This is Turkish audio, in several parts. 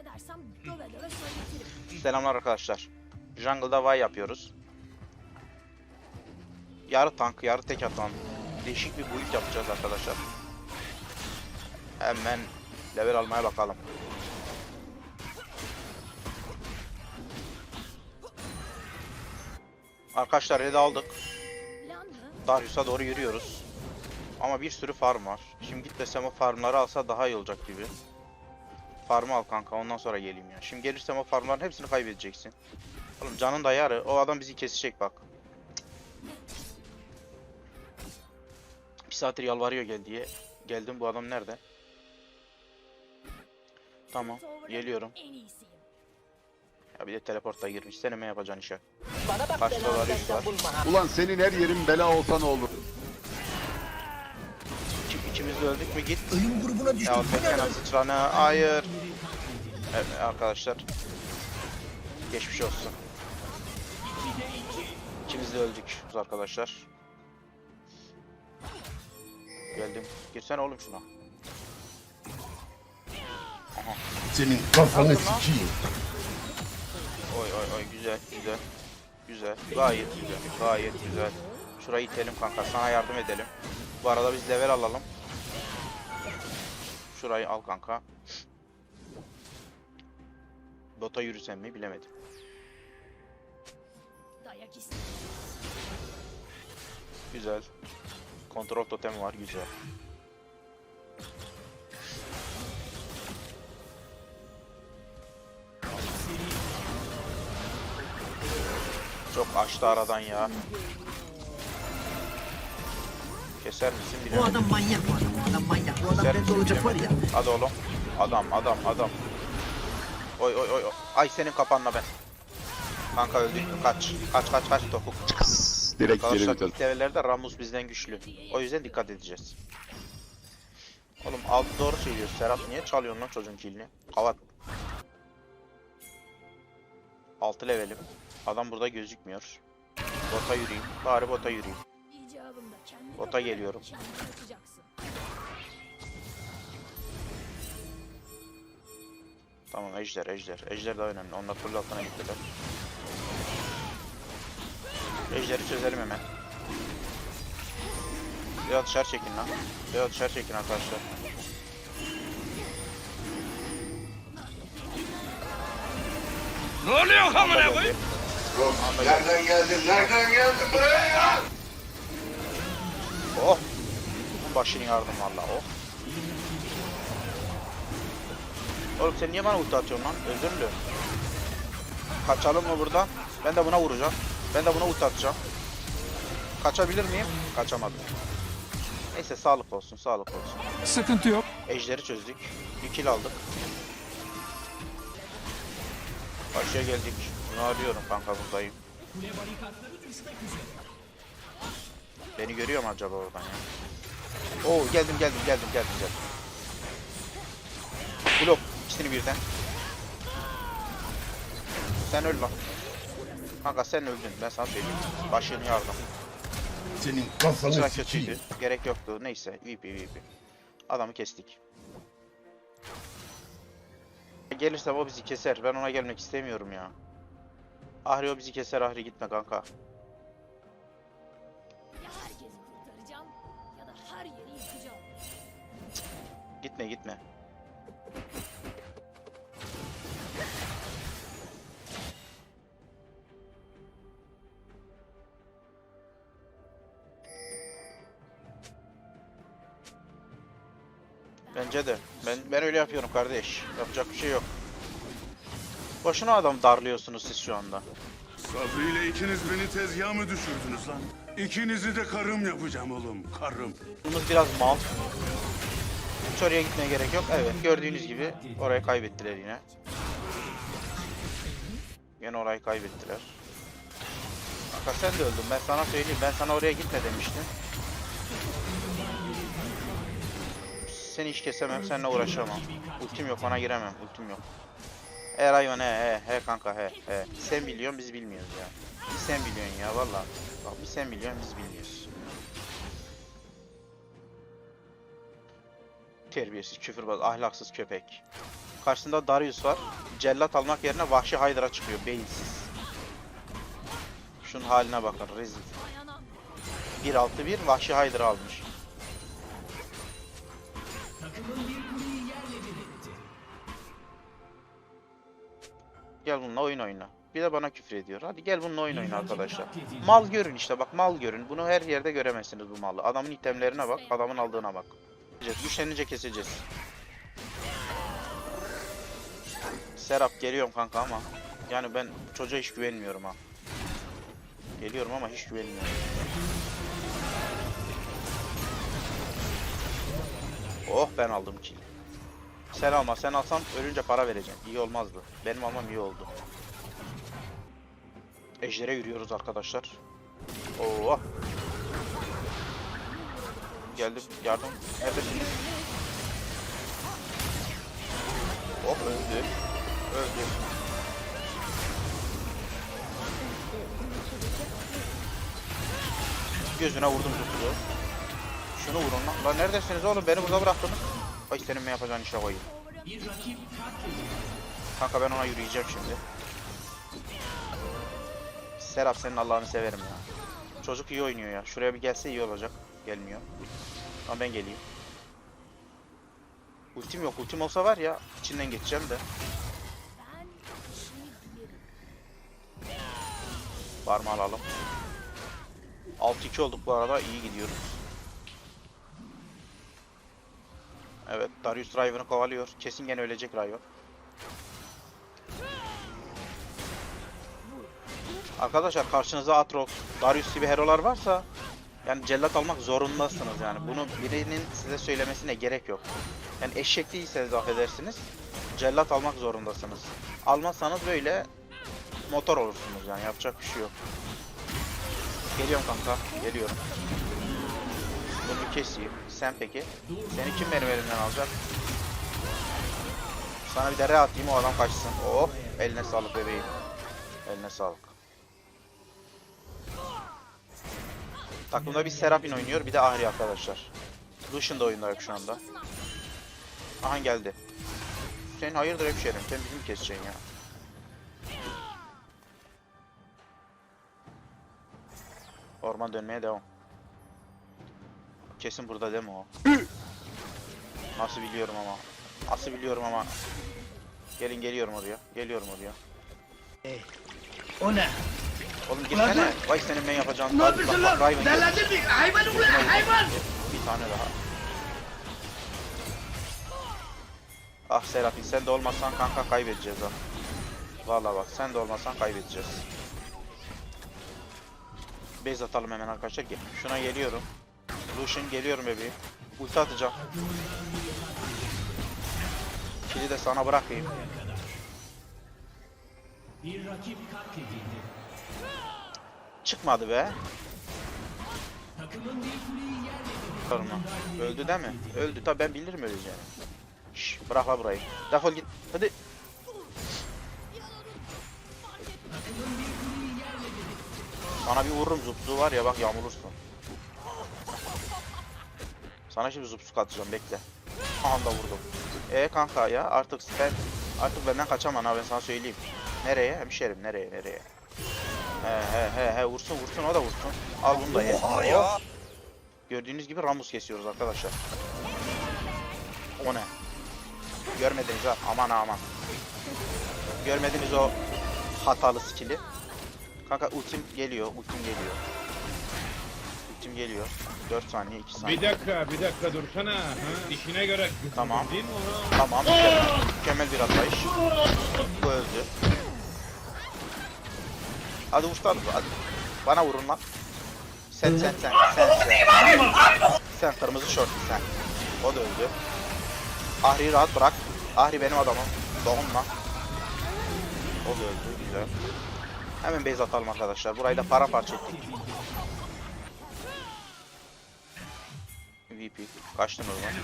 edersem döve döve söyletirim. Selamlar arkadaşlar. Jungle'da Vay yapıyoruz. Yarı tank, yarı tek atan. Değişik bir build yapacağız arkadaşlar. Hemen level almaya bakalım. Arkadaşlar red aldık. Darius'a doğru yürüyoruz. Ama bir sürü farm var. Şimdi git desem o farmları alsa daha iyi olacak gibi. Farmı al kanka ondan sonra geleyim ya. Şimdi gelirsem o farmların hepsini kaybedeceksin. Oğlum canın da yarı. O adam bizi kesecek bak. Bir saattir yalvarıyor gel diye. Geldim bu adam nerede? Tamam geliyorum. Ya bir de teleporta girmiş. Sen ne yapacaksın işe? Bana bak Kaç dolar. Ulan senin her yerin bela olsa ne olur? İki, ikimiz de öldük mü git. Ölüm grubuna düştük. Ya lan? sıçranı hayır. Evet arkadaşlar. Geçmiş olsun. İkimiz de öldük arkadaşlar. Geldim. Girsene oğlum şuna. Aha. Senin kafanı sikeyim. Oy oy oy güzel güzel. Güzel. Gayet güzel. Gayet güzel. Şurayı itelim kanka. Sana yardım edelim. Bu arada biz level alalım. Şurayı al kanka. Bota yürüsem mi bilemedim. Güzel. Kontrol totemi var güzel. Çok açtı aradan ya. Keser misin Bu adam manyak bu adam. Bu adam manyak. Bu adam Keser bende misin olacak var ya. bilemedim. Hadi oğlum. Adam adam adam. Oy oy oy. oy. Ay senin kapanla ben. Kanka öldük. Kaç. Kaç kaç kaç topuk. Direkt geri Arkadaşlar vites. ilk Ramus bizden güçlü. O yüzden dikkat edeceğiz. Oğlum alt doğru söylüyor. Serhat niye çalıyorsun lan çocuğun kilini? Kavat. 6 levelim. Adam burada gözükmüyor. Bota yürüyeyim. Bari bota yürüyeyim. Bota geliyorum. Tamam ejder ejder. Ejder daha önemli. Onlar full altına gittiler. Ejderi çözelim hemen. Biraz dışarı çekin lan. Biraz dışarı çekin arkadaşlar. Ne oluyor amına koyayım? Nereden geldin? Nereden geldin buraya ya? Başını yardım valla oh. Oğlum sen niye bana ulti atıyorsun lan? Özür diliyorum. Kaçalım mı buradan? Ben de buna vuracağım. Ben de buna ulti atacağım. Kaçabilir miyim? Kaçamadım. Neyse sağlık olsun, sağlık olsun. Sıkıntı yok. Ejderi çözdük. Bir kill aldık. Karşıya geldik. Bunu arıyorum kanka buradayım. Beni görüyor mu acaba oradan ya? Oo geldim geldim geldim geldim geldim. Blok ikisini birden. Sen öl lan. Kanka sen öldün ben sana söyleyeyim. Başını yardım. Senin kafanı Sıra kötüydü. Gerek yoktu. Neyse. VP VP. Adamı kestik. Gelirse o bizi keser. Ben ona gelmek istemiyorum ya. Ahri o bizi keser. Ahri gitme kanka. Gitme gitme. Bence de. Ben ben öyle yapıyorum kardeş. Yapacak bir şey yok. Boşuna adam darlıyorsunuz siz şu anda. Sabri ile ikiniz beni tezgaha mı düşürdünüz lan? İkinizi de karım yapacağım oğlum, karım. Bunumuz biraz mal. Hiç oraya gitmeye gerek yok. Evet gördüğünüz gibi orayı kaybettiler yine. Yine orayı kaybettiler. Kanka sen de öldün ben sana söyleyeyim. Ben sana oraya gitme demiştim. Seni hiç kesemem, seninle uğraşamam. Ultim yok, ona giremem. Ultim yok. He Rayon he he he kanka he he. Sen biliyorsun biz bilmiyoruz ya. Bir sen biliyorsun ya valla. Bak bir sen biliyorsun biz bilmiyoruz. Terbiyesiz, küfürbaz, ahlaksız köpek. Karşısında Darius var. Cellat almak yerine Vahşi Hydra çıkıyor beyinsiz. Şunun haline bakın rezil. Dayanam. 1-6-1 Vahşi Hydra almış. Gel bununla oyun oyna. Bir de bana küfür ediyor. Hadi gel bununla oyun oyna arkadaşlar. Mal görün işte bak mal görün. Bunu her yerde göremezsiniz bu malı. Adamın itemlerine bak, adamın aldığına bak. Güçlenince keseceğiz. Serap geliyorum kanka ama yani ben çocuğa hiç güvenmiyorum ha. Geliyorum ama hiç güvenmiyorum. Oh ben aldım kill. Sen alma sen alsan ölünce para vereceğim. İyi olmazdı. Benim almam iyi oldu. Ejder'e yürüyoruz arkadaşlar. Oo. Geldim yardım. Neredesiniz? Hop öldü. Öldü. Gözüne vurdum tuttu. Şunu vurun lan. Lan neredesiniz oğlum? Beni burada bıraktınız. Ay senin ne yapacağın işe koyayım. Kanka ben ona yürüyeceğim şimdi. Serap senin Allah'ını severim ya. Çocuk iyi oynuyor ya. Şuraya bir gelse iyi olacak. Gelmiyor. Ama ben geleyim. Ultim yok. Ultim olsa var ya içinden geçeceğim de. Parmağı alalım. 6-2 olduk bu arada. iyi gidiyoruz. Evet. Darius Riven'ı kovalıyor. Kesin gene ölecek Riven. Arkadaşlar karşınıza Atrox, Darius gibi hero'lar varsa yani cellat almak zorundasınız yani. Bunu birinin size söylemesine gerek yok. Yani eşek değilseniz affedersiniz. Cellat almak zorundasınız. Almazsanız böyle motor olursunuz yani yapacak bir şey yok. Geliyorum kanka, geliyorum. Bunu keseyim. Sen peki? Seni kim benim elimden alacak? Sana bir de re atayım o adam kaçsın. Oh, eline sağlık bebeğim. Eline sağlık. Takımda bir Serapin oynuyor, bir de Ahri arkadaşlar. Lucian da oyunda yok şu anda. Aha geldi. Senin hayırdır hemşerim, sen bizim keseceksin ya. Orman dönmeye devam. Kesin burada değil mi o? Nasıl biliyorum ama. Nasıl biliyorum ama. Gelin geliyorum oraya. Geliyorum oraya. O ne? Oğlum gitsene. Vay senin ben yapacağın. Ne yapıyorsun lan? Delendin mi? Hayvan ulan hayvan! Bir tane daha. Ah Serafin sen de olmasan kanka kaybedeceğiz ha. Vallahi bak sen de olmasan kaybedeceğiz. Base atalım hemen arkadaşlar. Gel. Şuna geliyorum. Lucian geliyorum bebeğim. Ulti atacağım. Kili de sana bırakayım. Çıkmadı be. Sorma. Öldü değil mi? Öldü tabi ben bilirim öleceğini. Şş, bırak la burayı. Defol git. Hadi. Sana bir vururum zupsu var ya bak yağmurursun. Sana şimdi zupsu atacağım bekle. Anda vurdum. E kanka ya artık sen artık benden kaçamam ha ben sana söyleyeyim. Nereye? Hemşerim nereye nereye? He he he he vursun vursun o da vursun. Al bunu da ye. Oh. Gördüğünüz gibi Ramus kesiyoruz arkadaşlar. O ne? Görmediniz ha. Aman aman. Görmediniz o hatalı skill'i. Kanka ultim geliyor. Ultim geliyor. Ultim geliyor. 4 saniye 2 saniye. Bir dakika, bir dakika dursana. Ha? İşine göre Tamam. değil mi onu? Tamam. Mükemmel, mükemmel bir atlayış. Bu öldü. Hadi uçlar hadi. Bana vurun lan. Sen sen sen sen sen. Sen kırmızı şortlu sen. O da öldü. Ahri'yi rahat bırak. Ahri benim adamım. Dokunma. O da öldü. Güzel. Hemen base atalım arkadaşlar. Burayı da paramparça ettik. VP. Kaçtın o zaman.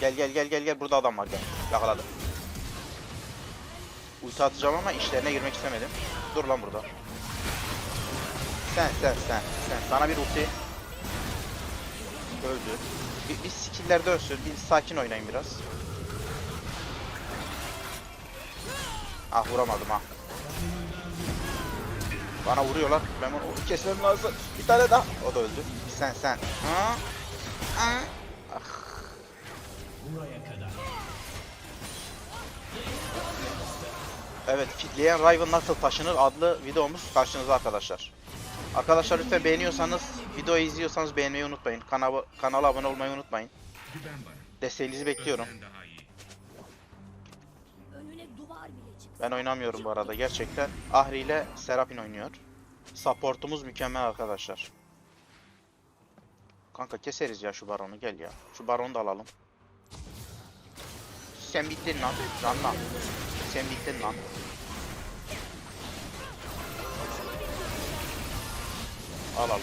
Gel gel gel gel gel burada adam var gel. Yakaladım. Ulti atacağım ama işlerine girmek istemedim. Dur lan burada. Sen sen sen sen. Sana bir ulti. Öldü. Bir, bir skiller dönsün. Bir sakin oynayın biraz. Ah vuramadım ha. Bana vuruyorlar. Ben onu kesmem lazım. Bir tane daha. O da öldü. Sen sen. Ha? Ha? Ah. Buraya kadar. Evet, fitleyen Riven nasıl taşınır adlı videomuz karşınızda arkadaşlar. Arkadaşlar lütfen beğeniyorsanız, videoyu izliyorsanız beğenmeyi unutmayın. Kanala, kanala abone olmayı unutmayın. Desteğinizi bekliyorum. Ben oynamıyorum bu arada gerçekten. Ahri ile Serapin oynuyor. Supportumuz mükemmel arkadaşlar. Kanka keseriz ya şu baronu gel ya. Şu baronu da alalım. Sen bittin lan. Lan lan. Sen bittin lan. Alalım.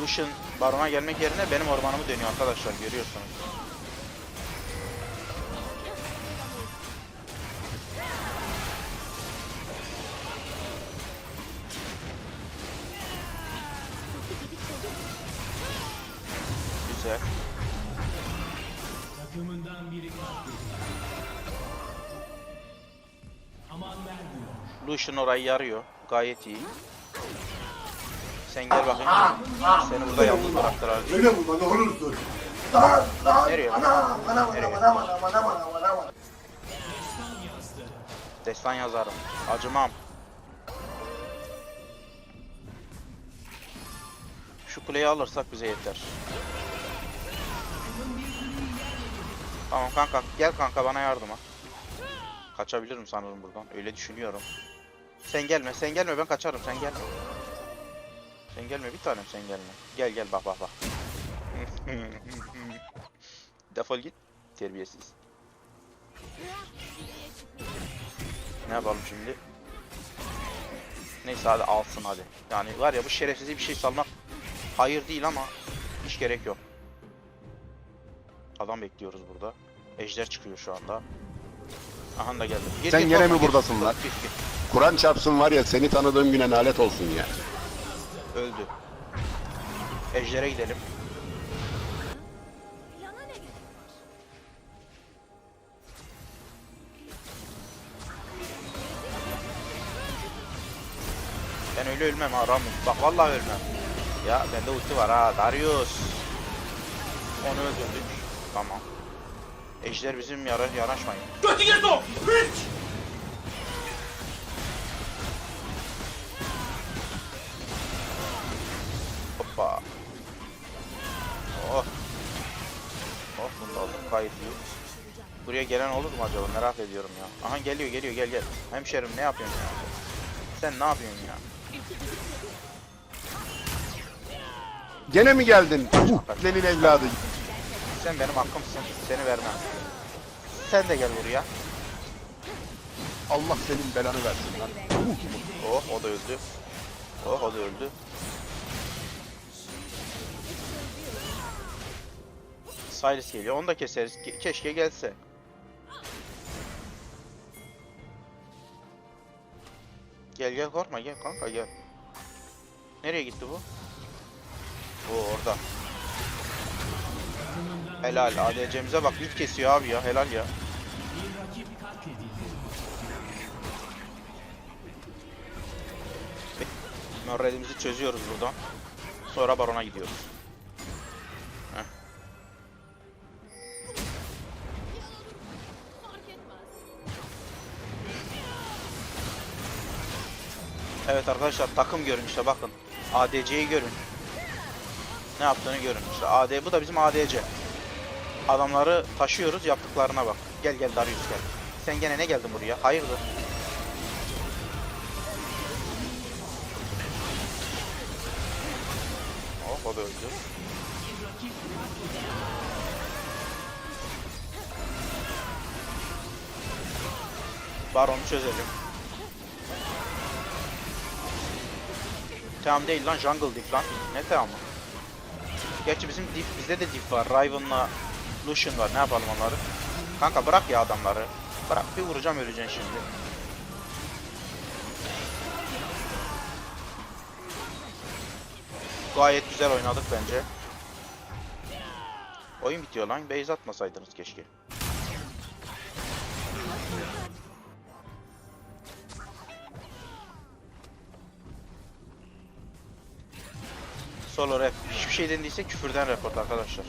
Lucian barona gelmek yerine benim ormanımı dönüyor arkadaşlar görüyorsunuz. Lucian orayı yarıyor. Gayet iyi. Sen gel bakayım. Seni burada yalnız bıraktılar. Öyle bulma ne. Nereye? Ana, ana, Nereye? ana, ana, ana, ana, ana, ana. Destan yazarım. Acımam. Şu kuleyi alırsak bize yeter. Tamam kanka gel kanka bana yardıma. Kaçabilirim sanırım buradan. Öyle düşünüyorum. Sen gelme sen gelme ben kaçarım sen gelme. Sen gelme bir tanem sen gelme. Gel gel bak bak bak. Defol git. Terbiyesiz. Ne yapalım şimdi? Neyse hadi alsın hadi. Yani var ya bu şerefsize bir şey salmak hayır değil ama hiç gerek yok. Adam bekliyoruz burada. Ejder çıkıyor şu anda. Aha da geldi. Gir, Sen gir, gene korkma, mi gir. buradasın lan? Gir, gir. Kur'an çarpsın var ya seni tanıdığım güne nalet olsun ya. Öldü. Ejder'e gidelim. Ben öyle ölmem ha Ramus. Bak vallahi ölmem. Ya bende ulti var ha Darius. Onu öldürdük. Tamam. Ejder bizim yara yanaşmayın. Hoppa. Buraya gelen olur mu acaba? Merak ediyorum ya. Aha geliyor geliyor gel gel. Hemşerim ne yapıyorsun ya? Sen ne yapıyorsun ya? Gene mi geldin? Lenin evladı. Sen benim hakkımsın. Seni vermem. Sen de gel buraya. Allah senin belanı versin lan. Oh o da öldü. Oh o da öldü. Silas geliyor. Onu da keseriz. Ke- keşke gelse. Gel gel korkma gel kanka gel. Nereye gitti bu? O orada. Helal ADC'mize bak bit kesiyor abi ya helal ya. Moralimizi çözüyoruz buradan. Sonra barona gidiyoruz. Evet arkadaşlar takım görün işte bakın. ADC'yi görün. Ne yaptığını görün işte. AD bu da bizim ADC. Adamları taşıyoruz yaptıklarına bak. Gel gel Darius gel. Sen gene ne geldin buraya? Hayırdır? Oh o da öldü. Baron'u çözelim. Tamam değil lan jungle diff lan. Ne tamamı? Gerçi bizim diff bizde de diff var. Riven'la Lucian var. Ne yapalım onları? Kanka bırak ya adamları. Bırak bir vuracağım öleceksin şimdi. Gayet güzel oynadık bence. Oyun bitiyor lan. Base atmasaydınız keşke. Solo rap. Hiçbir şey denildiyse küfürden report arkadaşlar.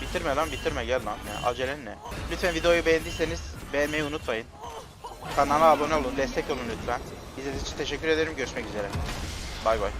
Bitirme lan bitirme gel lan. Ya, acelen ne? Lütfen videoyu beğendiyseniz beğenmeyi unutmayın. Kanala abone olun, destek olun lütfen. İzlediğiniz için teşekkür ederim. Görüşmek üzere. Bay bay.